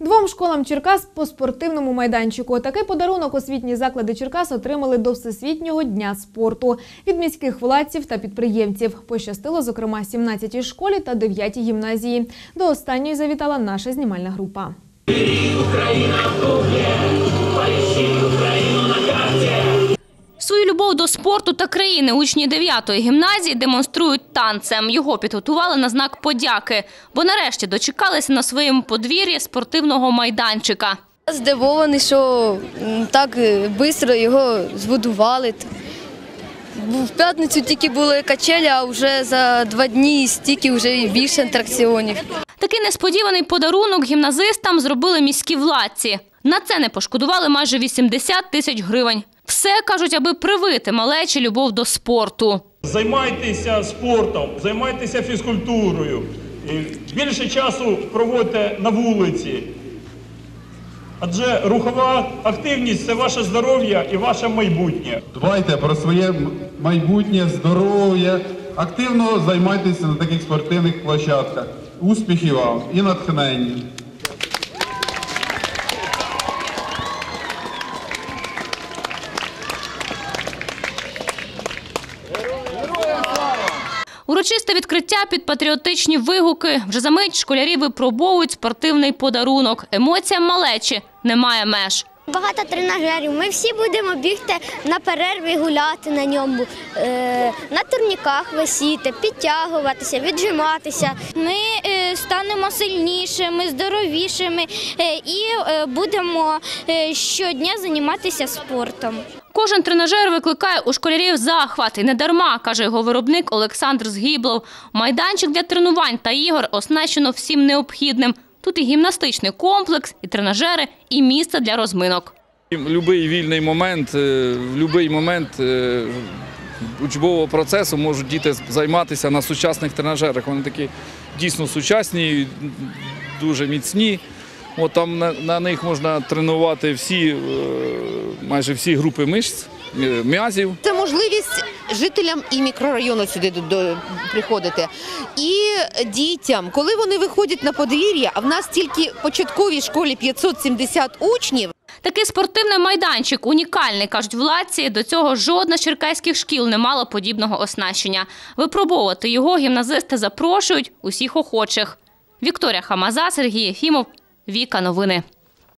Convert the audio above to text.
Двом школам Черкас по спортивному майданчику. Такий подарунок освітні заклади Черкас отримали до Всесвітнього дня спорту від міських владців та підприємців. Пощастило, зокрема, 17-й школі та 9-й гімназії. До останньої завітала наша знімальна група. Свою любов до спорту та країни учні 9-ї гімназії демонструють танцем. Його підготували на знак подяки, бо нарешті дочекалися на своєму подвір'ї спортивного майданчика. Здивований, що так швидко його збудували. В п'ятницю тільки були качелі, а вже за два дні стільки вже більше атракціонів. Такий несподіваний подарунок гімназистам зробили міські владці. На це не пошкодували майже 80 тисяч гривень. Все кажуть, аби привити малечі любов до спорту. Займайтеся спортом, займайтеся фізкультурою. Більше часу проводьте на вулиці. Адже рухова активність це ваше здоров'я і ваше майбутнє. Дбайте про своє майбутнє здоров'я, активно займайтеся на таких спортивних площадках. Успіхів вам і натхнення. Урочисте відкриття під патріотичні вигуки. Вже за мить школярі випробовують спортивний подарунок. Емоціям малечі немає меж. Багато тренажерів. Ми всі будемо бігти на перерві, гуляти на ньому, е, на турніках висіти, підтягуватися, віджиматися. Ми е, станемо сильнішими, здоровішими е, і будемо щодня займатися спортом. Кожен тренажер викликає у школярів захват. І не дарма, каже його виробник Олександр Згіблов. Майданчик для тренувань та ігор оснащено всім необхідним. Тут і гімнастичний комплекс, і тренажери, і місце для розминок. Любий вільний момент, е, в будь-який момент е, учбового процесу можуть діти займатися на сучасних тренажерах. Вони такі дійсно сучасні, дуже міцні. От там на, на них можна тренувати всі, е, майже всі групи мишць, м'язів. Це можливість жителям і мікрорайону сюди до- до- приходити. І дітям, коли вони виходять на подвір'я, а в нас тільки в початковій школі 570 учнів, Такий спортивний майданчик унікальний, кажуть владці. До цього жодна з черкаських шкіл не мала подібного оснащення. Випробовувати його гімназисти запрошують усіх охочих. Вікторія Хамаза, Сергій Єфімов, Віка Новини.